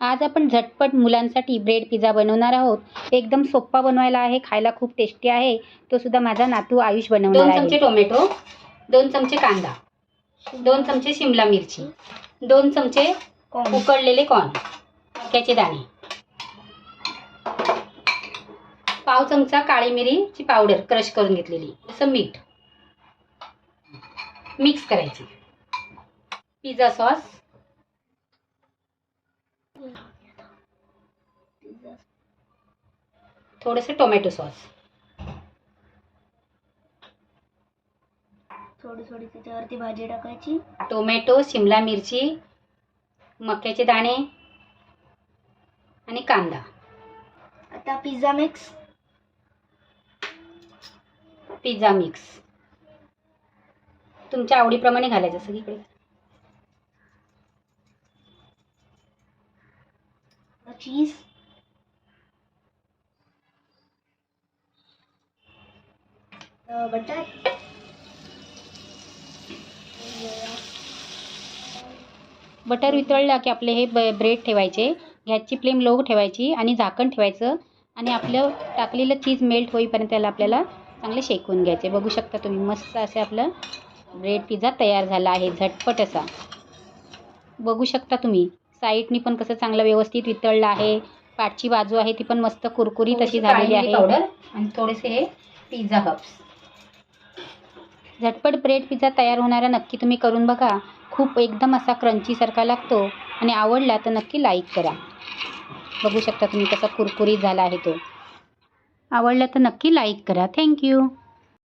आज आपण झटपट मुलांसाठी ब्रेड पिझ्झा बनवणार आहोत. एकदम सोप्पा बनवायला आहे खायला खूप टेस्टी आहे. तो सुद्धा माझा नातू आयुष बनवणार दोन चमचे टोमॅटो दोन चमचे कांदा दोन चमचे शिमला मिरची दोन चमचे उकडलेले कॉर्न मक्याचे दाणे पाव चमचा काळी मिरीची पावडर क्रश करून घेतलेली असं मीठ. मिक्स करायची. पिझ्झा सॉस थोडंसं टोमॅटो सॉस. थोडी थोडी त्याच्यावरती भाजी टाकायची. टोमॅटो शिमला मिरची मक्याचे दाणे आणि कांदा. आता पिझ्झा मिक्स. Pizza mix. तुमच्या आवडीप्रमाणे घालायचं सगळीकडे. चीज बटर बटर वितळला की आपले हे ब ब्रेड ठेवायचे गॅसची फ्लेम लो ठेवायची आणि झाकण ठेवायचं आणि आपलं टाकलेलं चीज मेल्ट होईपर्यंत त्याला आपल्याला चांगले शेकवून घ्यायचे. बघू शकता तुम्ही मस्त असे आपलं ब्रेड पिझ्झा तयार झाला आहे झटपट असा. बघू शकता तुम्ही. साईडनी पण कसं चांगलं व्यवस्थित वितळलं आहे. पाठची बाजू आहे ती पण मस्त कुरकुरीत अशी झालेली आहे. पावडर आणि थोडेसे हे पिझ्झा हब्स झटपट ब्रेड पिझ्झा तयार होणारा नक्की तुम्ही करून बघा. खूप एकदम असा क्रंचीसारखा लागतो आणि आवडला तर नक्की लाईक करा. बघू शकता तुम्ही कसा कुरकुरीत झाला आहे तो. आवडला तर नक्की लाईक करा. थँक्यू